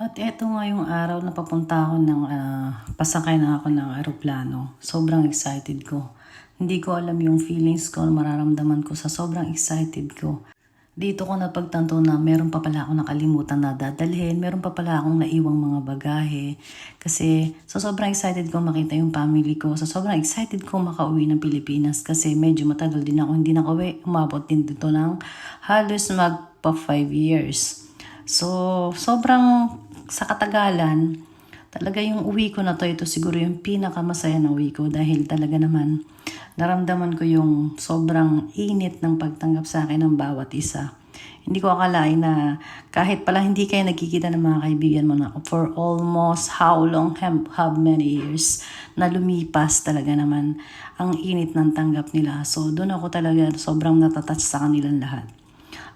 At eto nga yung araw na papunta ako ng ah, pasakay na ako ng aeroplano. Sobrang excited ko. Hindi ko alam yung feelings ko, mararamdaman ko sa sobrang excited ko. Dito ko napagtanto na meron pa pala akong nakalimutan na dadalhin, meron pa pala akong naiwang mga bagahe. Kasi sa sobrang excited ko makita yung family ko, sa sobrang excited ko makauwi ng Pilipinas kasi medyo matagal din ako hindi nakauwi. Umabot din dito ng halos magpa 5 years. So, sobrang sa katagalan, talaga yung uwi ko na to, ito siguro yung pinakamasaya na uwi ko dahil talaga naman naramdaman ko yung sobrang init ng pagtanggap sa akin ng bawat isa. Hindi ko akalain na kahit pala hindi kayo nagkikita ng mga kaibigan mo na for almost how long, have, many years na lumipas talaga naman ang init ng tanggap nila. So doon ako talaga sobrang natatouch sa kanilang lahat.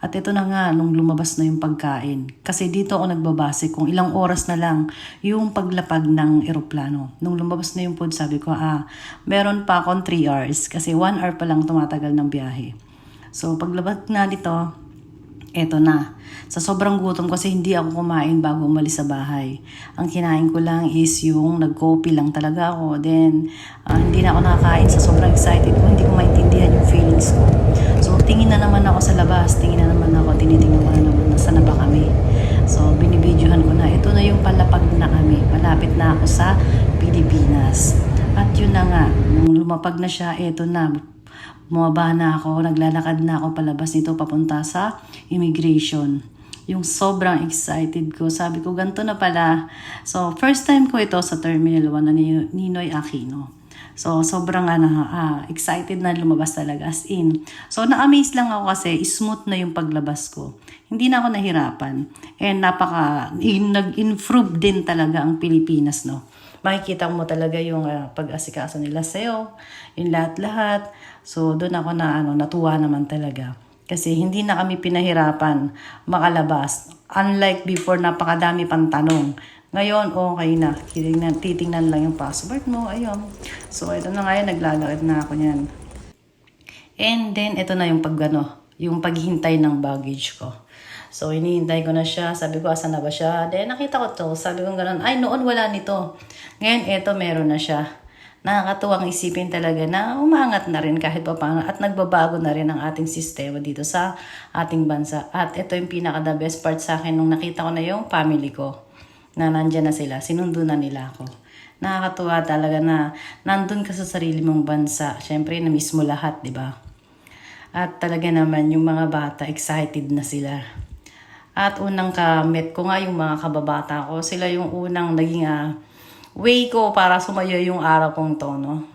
At ito na nga, nung lumabas na yung pagkain. Kasi dito ako nagbabase kung ilang oras na lang yung paglapag ng eroplano. Nung lumabas na yung food, sabi ko, ah, meron pa akong 3 hours. Kasi 1 hour pa lang tumatagal ng biyahe. So, paglabas na dito, eto na. Sa sobrang gutom kasi hindi ako kumain bago umalis sa bahay. Ang kinain ko lang is yung nag-coffee lang talaga ako. Then, ah, hindi na ako nakakain sa sobrang excited ko. Hindi ko maintindihan yung feelings ko. Tingin na naman ako sa labas. Tingin na naman ako. Tinitingnan ko na naman na na ba kami. So, binibidyohan ko na. Ito na yung palapag na kami. Malapit na ako sa Pilipinas. At yun na nga. Nung lumapag na siya, eto na bumaba na ako, naglalakad na ako palabas nito papunta sa immigration. Yung sobrang excited ko. Sabi ko, ganito na pala. So, first time ko ito sa Terminal 1 na ni Ninoy Aquino. So, sobrang ano, ah, excited na lumabas talaga as in. So, na-amaze lang ako kasi smooth na yung paglabas ko. Hindi na ako nahirapan. And napaka, nag-improve din talaga ang Pilipinas, no? Makikita mo talaga yung ah, pag-asikaso nila sa'yo, yung lahat-lahat. So, doon ako na, ano, natuwa naman talaga. Kasi hindi na kami pinahirapan makalabas. Unlike before, napakadami pang tanong. Ngayon, okay na. Titingnan, titingnan lang yung passport mo. Ayun. So, ito na ngayon, naglalakad na ako niyan. And then, ito na yung pag, ano, yung paghintay ng baggage ko. So, hinihintay ko na siya. Sabi ko, asan na ba siya? Then, nakita ko to. Sabi ko ganun, ay, noon wala nito. Ngayon, eto, meron na siya. Nakakatuwang isipin talaga na umangat na rin kahit pa paano at nagbabago na rin ang ating sistema dito sa ating bansa. At ito yung pinaka the best part sa akin nung nakita ko na yung family ko na nandyan na sila. Sinundo na nila ako. Nakakatuwa talaga na nandun ka sa sarili mong bansa. Siyempre, na-miss mo lahat, di ba? At talaga naman, yung mga bata, excited na sila. At unang ka-met ko nga yung mga kababata ko. Sila yung unang naging ah, way ko para sumayo yung araw kong to, no?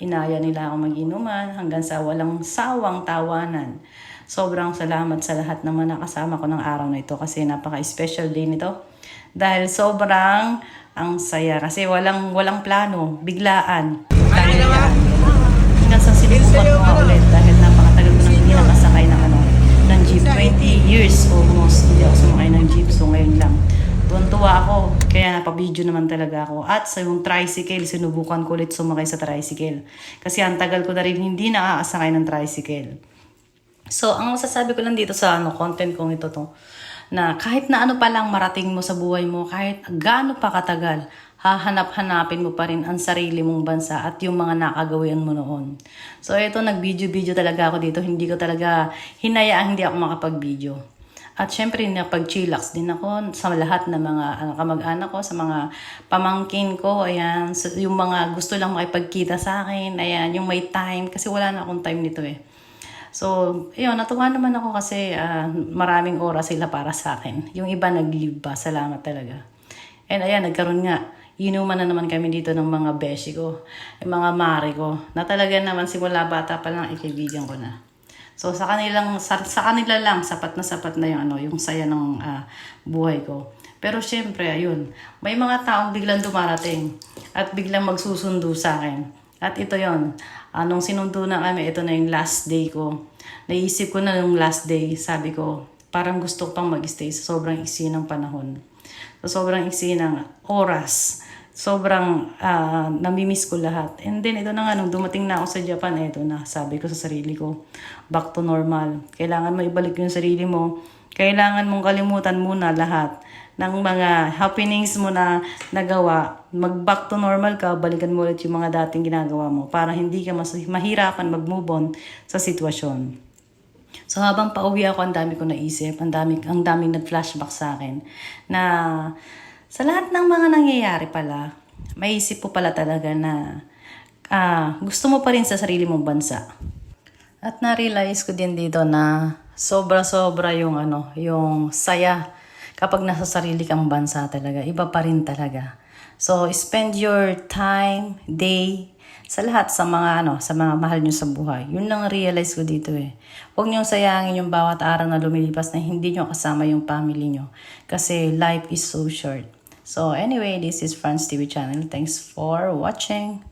Inaya nila ako mag-inuman hanggang sa walang sawang tawanan. Sobrang salamat sa lahat naman na kasama ko ng araw na ito kasi napaka-special day nito. Dahil sobrang ang saya kasi walang walang plano, biglaan. Dahil. Hanggang sa sinubukan ko nga ulit dahil napakatagal ko nang hindi nakasakay ng ano, ng jeep. 20 years almost hindi ako sumakay ng jeep. So ngayon lang. Tuwan-tuwa ako. Kaya napabidyo naman talaga ako. At sa yung tricycle, sinubukan ko ulit sumakay sa tricycle. Kasi ang tagal ko na rin hindi nakakasakay ng tricycle. So, ang masasabi ko lang dito sa ano, content kong ito to, na kahit na ano pa lang marating mo sa buhay mo, kahit gaano pa katagal, hahanap-hanapin mo pa rin ang sarili mong bansa at yung mga nakagawian mo noon. So, ito, nag-video-video talaga ako dito. Hindi ko talaga hinayaang hindi ako makapag-video. At syempre, napag-chillax din ako sa lahat ng mga ano, kamag-anak ko, sa mga pamangkin ko, ayan, yung mga gusto lang makipagkita sa akin, ayan, yung may time, kasi wala na akong time nito eh. So, ayun, natuwa naman ako kasi ah, maraming oras sila para sa akin. Yung iba nag-leave pa, salamat talaga. And ayan, nagkaroon nga, inuman na naman kami dito ng mga beshi ko, yung mga mari ko, na talaga naman simula bata pa lang ikaibigan ko na. So sa kanilang sa, sa kanila lang sapat na sapat na yung ano, yung saya ng ah, buhay ko. Pero syempre, ayun, may mga taong biglang dumarating at biglang magsusundo sa akin. At ito yon anong sinundo na kami, ito na yung last day ko. Naisip ko na yung last day, sabi ko, parang gusto ko pang mag-stay sa sobrang iksi ng panahon. Sa sobrang iksi ng oras sobrang ah, namimiss ko lahat. And then, ito na nga, nung dumating na ako sa Japan, ito na, sabi ko sa sarili ko, back to normal. Kailangan mo ibalik yung sarili mo Kailangan mong kalimutan muna lahat ng mga happenings mo na nagawa. Mag back to normal ka, balikan mo ulit yung mga dating ginagawa mo para hindi ka mas mahirapan mag-move on sa sitwasyon. So habang pauwi ako, ang dami ko naisip, ang dami, ang daming nag-flashback sa akin na sa lahat ng mga nangyayari pala, maisip po pala talaga na ah, gusto mo pa rin sa sarili mong bansa. At na-realize ko din dito na sobra-sobra yung ano, yung saya kapag nasa sarili kang bansa talaga. Iba pa rin talaga. So, spend your time, day, sa lahat, sa mga ano, sa mga mahal nyo sa buhay. Yun lang realize ko dito eh. Huwag nyo sayangin yung bawat araw na lumilipas na hindi nyo kasama yung family nyo. Kasi life is so short. So anyway, this is Franz TV channel. Thanks for watching.